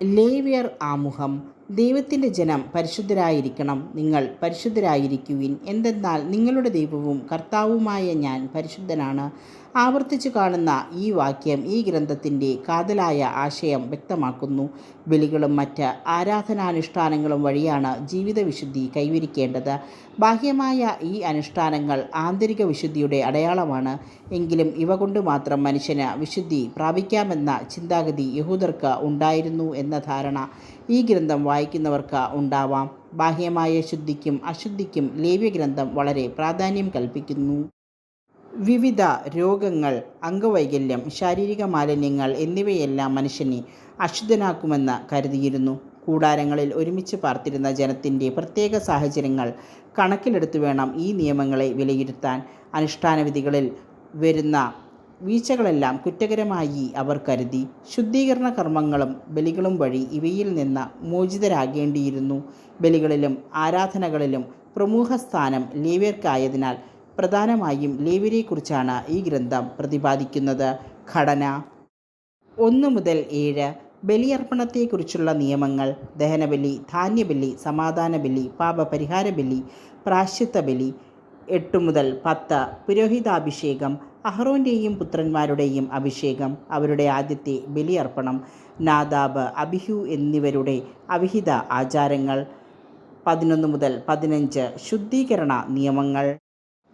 ലേവ്യർ ആമുഖം ദൈവത്തിന്റെ ജനം പരിശുദ്ധരായിരിക്കണം. നിങ്ങൾ പരിശുദ്ധരായിരിക്കുവിൻ. എന്തെന്നാൽ നിങ്ങളുടെ ദൈവവും കർത്താവുമായ ഞാൻ പരിശുദ്ധനാണ്. ആവർത്തിച്ചു കാണുന്ന ഈ വാക്യം ഈ ഗ്രന്ഥത്തിന്റെ കാതലായ ആശയം വ്യക്തമാക്കുന്നു. ബലികളും മറ്റ് ആരാധനാനുഷ്ഠാനങ്ങളും വഴിയാണ് ജീവിതവിശുദ്ധി കൈവരിക്കേണ്ടത്. ബാഹ്യമായ ഈ അനുഷ്ഠാനങ്ങൾ ആന്തരിക വിശുദ്ധിയുടെ അടയാളമാണ്. എങ്കിലും ഇവ കൊണ്ട് മാത്രം മനുഷ്യന് വിശുദ്ധി പ്രാപിക്കാമെന്ന ചിന്താഗതി യഹൂദർക്ക് ഉണ്ടായിരുന്നു എന്ന ധാരണ ഈ ഗ്രന്ഥം വായിക്കുന്നവർക്ക് ഉണ്ടാവാം. ബാഹ്യമായ ശുദ്ധിക്കും അശുദ്ധിക്കും ലേവ്യഗ്രന്ഥം വളരെ പ്രാധാന്യം കൽപ്പിക്കുന്നു. വിവിധ രോഗങ്ങൾ അംഗവൈകല്യം ശാരീരിക മാലിന്യങ്ങൾ എന്നിവയെല്ലാം മനുഷ്യനെ അശുദ്ധനാക്കുമെന്ന് കരുതിയിരുന്നു. കൂടാരങ്ങളിൽ ഒരുമിച്ച് പാർത്തിരുന്ന ജനത്തിന്റെ പ്രത്യേക സാഹചര്യങ്ങൾ കണക്കിലെടുത്ത് വേണം ഈ നിയമങ്ങളെ വിലയിരുത്താൻ. അനുഷ്ഠാനവിധികളിൽ വരുന്ന വീഴ്ചകളെല്ലാം കുറ്റകരമായി അവർ കരുതി. ശുദ്ധീകരണ കർമ്മങ്ങളും ബലികളും വഴി ഇവയിൽ നിന്ന് മോചിതരാകേണ്ടിയിരുന്നു. ബലികളിലും ആരാധനകളിലും പ്രമുഖ സ്ഥാനം ലേവ്യർക്കായതിനാൽ പ്രധാനമായും ലേവ്യരെക്കുറിച്ചാണ് ഈ ഗ്രന്ഥം പ്രതിപാദിക്കുന്നത്. ഘടന. ഒന്ന് മുതൽ ഏഴ്. ബലിയർപ്പണത്തെക്കുറിച്ചുള്ള നിയമങ്ങൾ. ദഹനബലി ധാന്യബലി സമാധാന ബലി പാപപരിഹാര ബലി പ്രാശ്ചിത്ത ബലി എട്ട് മുതൽ പത്ത്. പുരോഹിതാഭിഷേകം. അഹ്റോന്റെയും പുത്രന്മാരുടെയും അഭിഷേകം അവരുടെ ആദ്യത്തെ ബലിയർപ്പണം നാദാബ് അബിഹു എന്നിവരുടെ അവിഹിത ആചാരങ്ങൾ പതിനൊന്ന് മുതൽ പതിനഞ്ച് ശുദ്ധീകരണ നിയമങ്ങൾ.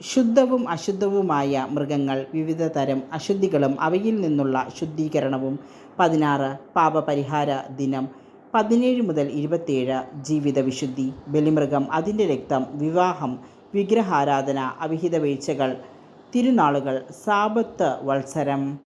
ശുദ്ധവും അശുദ്ധവുമായ മൃഗങ്ങൾ വിവിധ തരം അശുദ്ധികളും അവയിൽ നിന്നുള്ള ശുദ്ധീകരണവും. പതിനാറ് പാപപരിഹാര ദിനം. പതിനേഴ് മുതൽ ഇരുപത്തിയേഴ് ജീവിത വിശുദ്ധി. ബലിമൃഗം അതിന്റെ രക്തം വിവാഹം വിഗ്രഹാരാധന അവിഹിത വീഴ്ചകൾ തിരുനാളുകൾ സാപത്ത് വത്സരം.